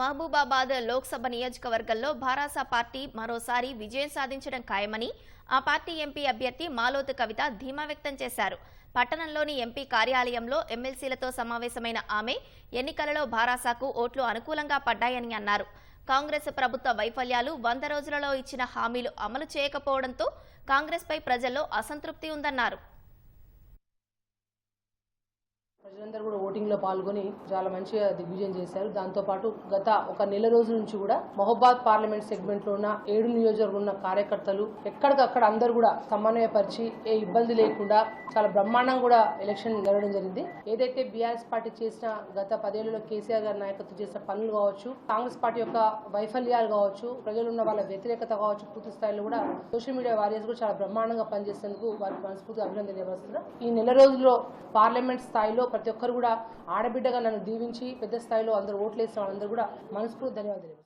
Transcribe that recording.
మహబూబాబాద్ లోక్సభ నియోజకవర్గంలో భారాసా పార్టీ మరోసారి విజయం సాధించడం ఖాయమని ఆ పార్టీ ఎంపీ అభ్యర్థి మాలోతు కవిత ధీమా వ్యక్తం చేశారు. పట్టణంలోని ఎంపీ కార్యాలయంలో ఎమ్మెల్సీలతో సమావేశమైన ఆమె ఎన్నికలలో భారాసాకు ఓట్లు అనుకూలంగా పడ్డాయని అన్నారు. కాంగ్రెస్ ప్రభుత్వ వైఫల్యాలు వంద రోజులలో ఇచ్చిన హామీలు అమలు చేయకపోవడంతో కాంగ్రెస్పై ప్రజల్లో అసంతృప్తి ఉందన్నారు. ప్రజలందరూ కూడా ఓటింగ్లో పాల్గొని చాలా మంచిగా దిగ్విజయం చేశారు. దాంతోపాటు గత ఒక నెల రోజుల నుంచి కూడా మహబాద్ పార్లమెంట్ సెగ్మెంట్లో ఉన్న ఏడు నియోజకవర్గం ఉన్న కార్యకర్తలు ఎక్కడికక్కడ అందరూ కూడా సమన్వయపరిచి ఏ ఇబ్బంది లేకుండా చాలా బ్రహ్మాండంగా కూడా ఎలక్షన్ జరగడం జరిగింది. ఏదైతే బీఆర్ఎస్ పార్టీ చేసిన గత పదేళ్ళలో కేసీఆర్ గారి నాయకత్వం చేసిన పనులు కావచ్చు కాంగ్రెస్ పార్టీ యొక్క వైఫల్యాలు కావచ్చు ప్రజలు ఉన్న వాళ్ళ వ్యతిరేకత కావచ్చు పూర్తి స్థాయిలో కూడా సోషల్ మీడియా వారియర్స్ కూడా చాలా బ్రహ్మాండంగా పనిచేసేందుకు వారికి మనస్ఫూర్తిగా అభినందన ఈ నెల రోజుల్లో పార్లమెంట్ స్థాయిలో ప్రతి ఒక్కరు కూడా ఆడబిడ్డగా నన్ను దీవించి పెద్ద స్థాయిలో అందరూ ఓట్లు వేసిన వాళ్ళందరూ కూడా మనస్ఫూర్తి ధన్యవాదాలు.